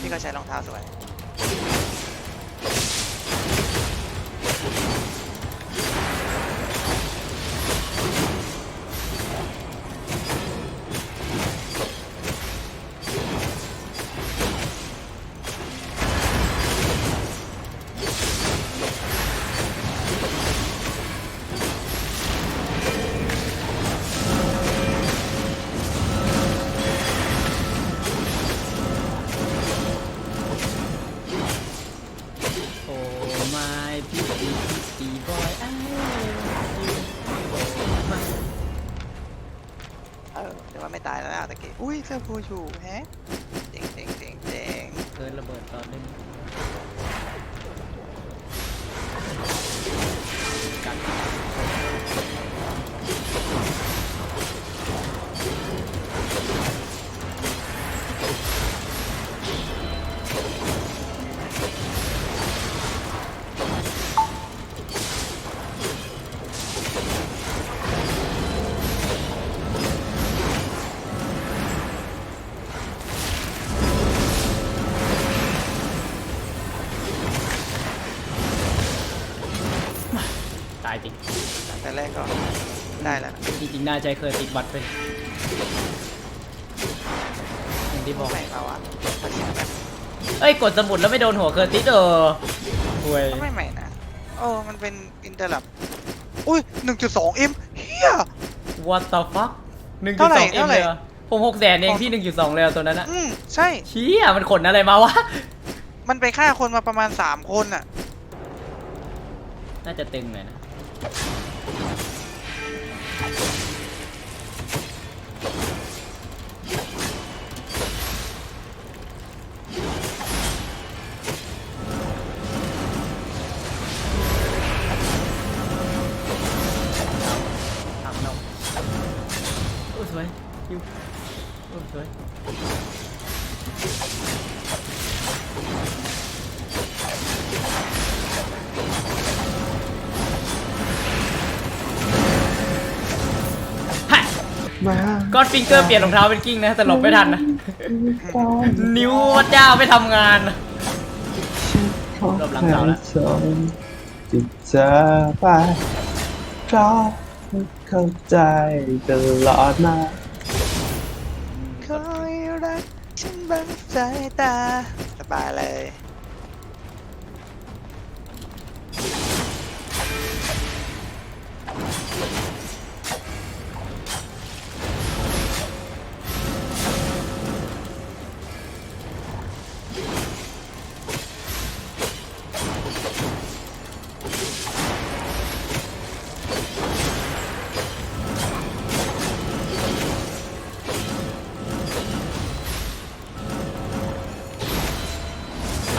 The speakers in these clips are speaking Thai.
พี่ก็ใช้รองเท้าสวย แล้วตะกี้ อุ้ยเสื้อผูชูแฮะเจ๋งเจ๋งเจ๋งเจ๋งเกินระเบิดตอนนึง แล้วนะจริงๆน่าจะเคยติดบัตรไปอย่างที่บอกไหนมาวะมาเสียแบบเอ้ยกดสมุดแล้วไม่โดนหัวเคอร์ติสเออห่วยก็ไม่ใหม่นะโอ้มันเป็นอินเตอร์ลับอุ้ยหนึ่งจุดสองเอ็มเฮีย what the fuck หนึ่งจุเท่าดไหร่สองเอ็มเท่าไหร่เลยเหรอผมหกแสนเองที่หนึ่งจุดสองเลยอะตัวนั้นอะอืมใช่เชี่ยมันขนอะไรมาวะ มันไปฆ่าคนมาประมาณสามคนอะน่าจะตึงหน่อยนะะก้อนฟิงเกอร์เปลี่ยนรองเท้าเป็นกิ้งนะแต่หลบไม่ทันนะนิ้ววัดเจ้าไม่ทำงานนะรอบหลังเสาแล้วจิตจะไปเพราะเข้าใจตลอดมาคอยรักฉันบังสายตาสบายเลย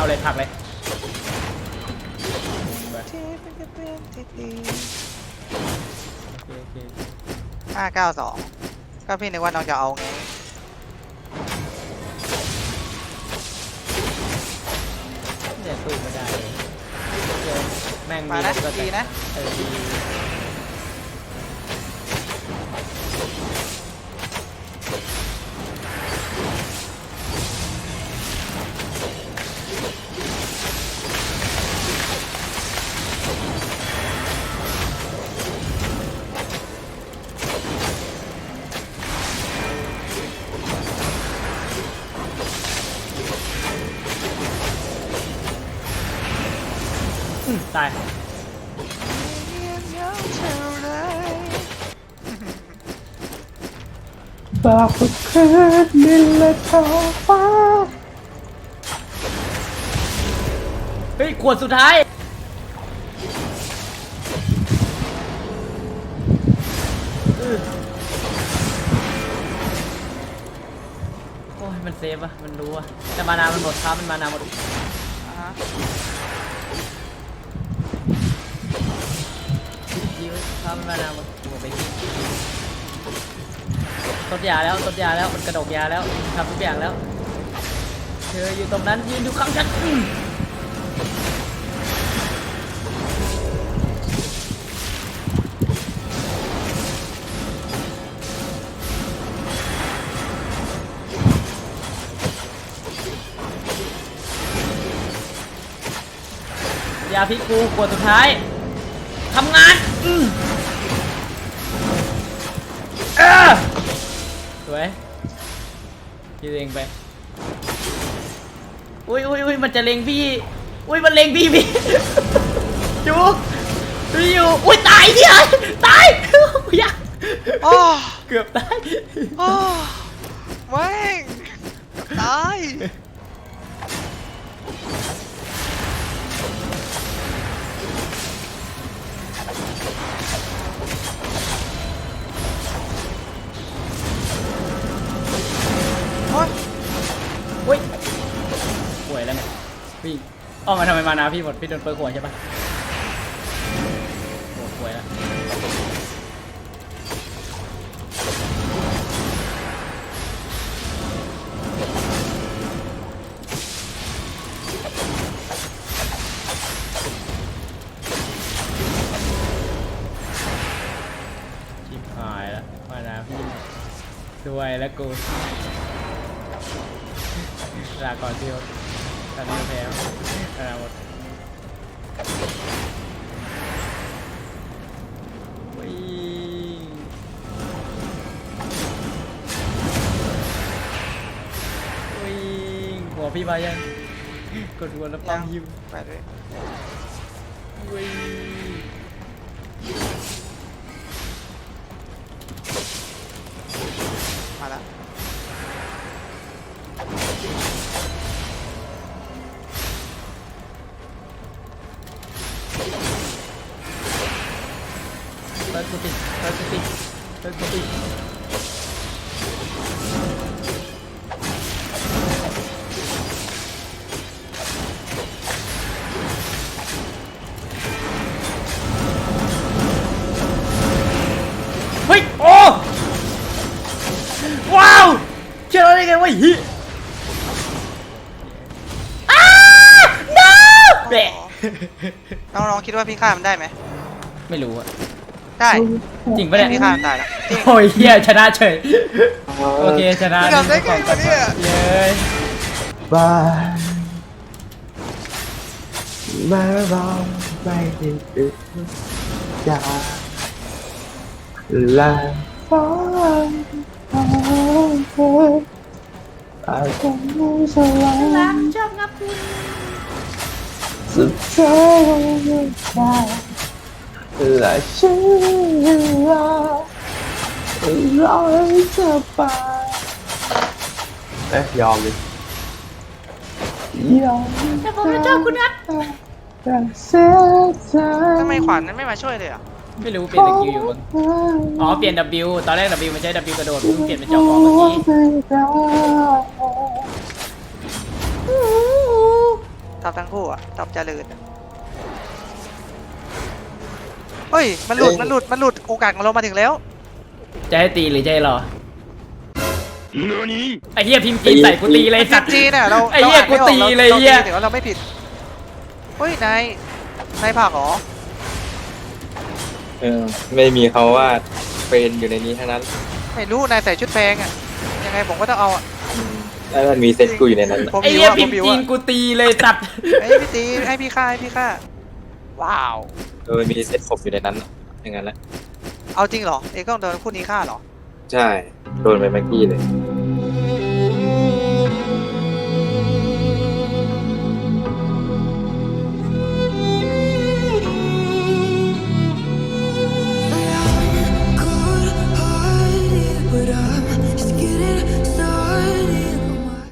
เอาเลยผลักเลยที่เป็นกระเพื่อนที่ดีโอเคโอเคห้าเก้าสองก็พี่นึกว่าน้องจะเอาไงเนี่ยสู้ไม่ได้เลยเดี๋ยวแม่งมานะรถก็ดีนะ เออดี ตายบอกว่าคืนนี้และท้องฟ้าเฮ้ยขวดสุดท้ายโอ้ยมันเซฟอะมันรู้อะแต่มานามันหมดครับมันมานาหมดอ่า มันนะมันไปตดยาแล้วตดยาแล้วมันกระดกยาแล้วทำทุกอย่างแล้ว เธออยู่ตรงนั้นยืนดูข้างฉันยาพิษกูขวดสุดท้ายทำงาน สวยยิงเองไป อุ้ยอุ้ยอุ้ยมันจะเล็งพี่ อุ้ยมันเล็งพี่พี่จูพี่อยู่อุ้ยตายเนี่ยตายอยากโอ้เกือบตายโอ้แม่งตาย พี่อ้อมมาทำไมมานาพี่หมดพี่โดนเปิดหัวใช่ปะโอ้ป่วยแล้วชิบหายแล้วมานาพี่สวยแล้วกูลาก่อนพี่ โอ๊ตตอนนี้แพ้ลาหมดวิ่งวิ่งหัวพี่มายังกดหัวแล้วปั๊มยิมไปเลยวิ่ง เติร์ดกูติเติร์ดกูติเติร์ดกูติเฮ้ยโอ้ว้าวเชื่อได้ไงวะฮิอ้า no แบะน้องๆคิดว่าพี่ข้ามนได้ไหมไม่รู้อะ ได้จริงปะเนี่ยพี่ข้ามนตายแล้วจริง โอ้ยเฮียชนะเฉย โอเคชนะมึงทำได้ไงวะเนี่ย เย้ยบายแม้เราไม่ได้ติดจากและฟ้าฟ้าเธออาจจะไม่สลายชอบงับคุณสุดท้ายไม่ได้ และฉันรอรอให้เธอไปเอ๊ะยอมดิยอมแต่ผมไม่ชอบคุณนัทแต่เสียใจทำไมขวัญนั้นไม่มาช่วยเลยอะไม่รู้เปลี่ยนสกิลอยู่มั้งอ๋อเปลี่ยน W ตอนแรก W มันใช้ W กระโดดเพิ่งเปลี่ยนเป็นจอกอเมื่อกี้ตอบทั้งคู่อะตอบเจริญอะ เฮ้ย มันหลุด มันหลุด มันหลุดโอกาสของเรามาถึงแล้ว จะให้ตีหรือจะให้รอไอ้เหี้ยพิมพ์จีนใส่กูตีเลยสัตว์จีนอะเราไอ้เหี้ยราานไม่ออกูตีเลยราเหี้ยราตีถือว่าเราไม่ผิดเฮ้ยนายนายผักเหรอเออไม่มีเขาว่าเป็นอยู่ในนี้ทั้งนั้น ไม่รู้นายใส่ชุดแพงอะยังไงผมก็ต้องเอาอะแล้วมันมีเซ็ตกูอยู่ในนั้นน่ะผมไอ้บิวเหี้ยอะพิผมมพ์บิวจีนอะกูตีเลยสัตว์เอ้ยพี่ตีให้พี่ค่าให้พี่ค่า ว้าว เออมันมีเซ็ตผมอยู่ในนั้นน่ะอย่างนั้นแหละเอาจริงเหรอ เอกต้องโดนคู่นี้ฆ่าเหรอ ใช่ โดนไปเมื่อกี้เลย